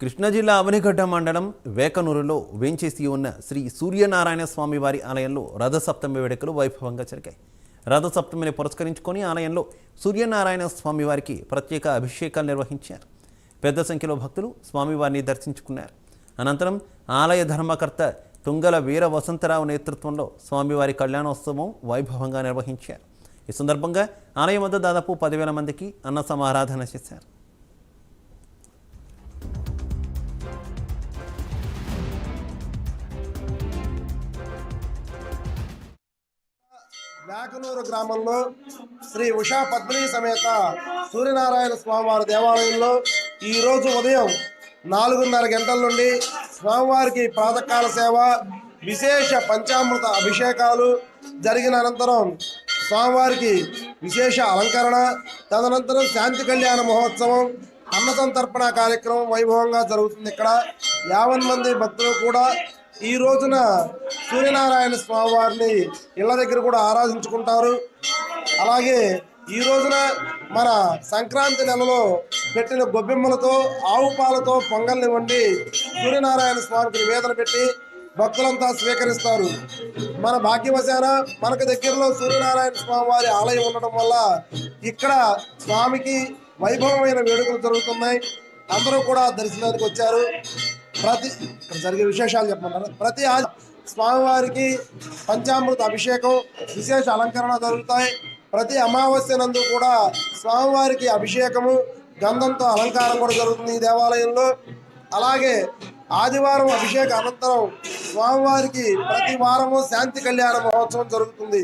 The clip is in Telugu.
కృష్ణా జిల్లా అవనిగడ్డ మండలం వేకనూరులో వేంచేసి ఉన్న శ్రీ సూర్యనారాయణ స్వామి వారి ఆలయంలో రథసప్తమి వేడుకలు వైభవంగా జరిగాయి. రథసప్తమిని పురస్కరించుకొని ఆలయంలో సూర్యనారాయణ స్వామి వారికి ప్రత్యేక అభిషేకాలు నిర్వహించారు. పెద్ద సంఖ్యలో భక్తులు స్వామివారిని దర్శించుకున్నారు. అనంతరం ఆలయ ధర్మకర్త తుంగల వీర వసంతరావు నేతృత్వంలో స్వామివారి కళ్యాణోత్సవం వైభవంగా నిర్వహించారు. ఈ సందర్భంగా ఆలయం వద్ద దాదాపు పదివేల మందికి అన్న సమారాధన చేశారు. వేకనూరు గ్రామంలో శ్రీ ఉషా పద్మిని సమేత సూర్యనారాయణ స్వామివారి దేవాలయంలో ఈరోజు ఉదయం నాలుగున్నర గంటల నుండి స్వామివారికి ప్రాతకాల సేవ విశేష పంచామృత అభిషేకాలు జరిగిన అనంతరం స్వామివారికి విశేష అలంకరణ తదనంతరం శాంతి కళ్యాణ మహోత్సవం అన్నసంతర్పణ కార్యక్రమం వైభవంగా జరుగుతుంది ఇక్కడ. యావన్ మంది భక్తులు కూడా ఈ రోజున సూర్యనారాయణ స్వామి వారిని ఇళ్ళ దగ్గర కూడా ఆరాధించుకుంటారు. అలాగే ఈ రోజున మన సంక్రాంతి నెలలో పెట్టిన గొబ్బెమ్మలతో ఆవు పాలతో పొంగల్ని వండి సూర్యనారాయణ స్వామికి నివేదన పెట్టి భక్తులంతా స్వీకరిస్తారు. మన భాగ్యవశాన మనకు దగ్గరలో సూర్యనారాయణ స్వామి వారి ఆలయం ఉండటం వల్ల ఇక్కడ స్వామికి వైభవమైన వేడుకలు జరుగుతున్నాయి. అందరూ కూడా దర్శనానికి వచ్చారు. ప్రతి ఇక్కడ జరిగే విశేషాలు చెప్పమంటారు ప్రతి స్వామివారికి పంచామృత అభిషేకం విశేష అలంకరణ జరుగుతాయి. ప్రతి అమావాస్య నందు కూడా స్వామివారికి అభిషేకము గంధంతో అలంకారం కూడా జరుగుతుంది ఈ దేవాలయంలో. అలాగే ఆదివారం అభిషేక అనంతరం స్వామివారికి ప్రతి వారము శాంతి కళ్యాణ మహోత్సవం జరుగుతుంది.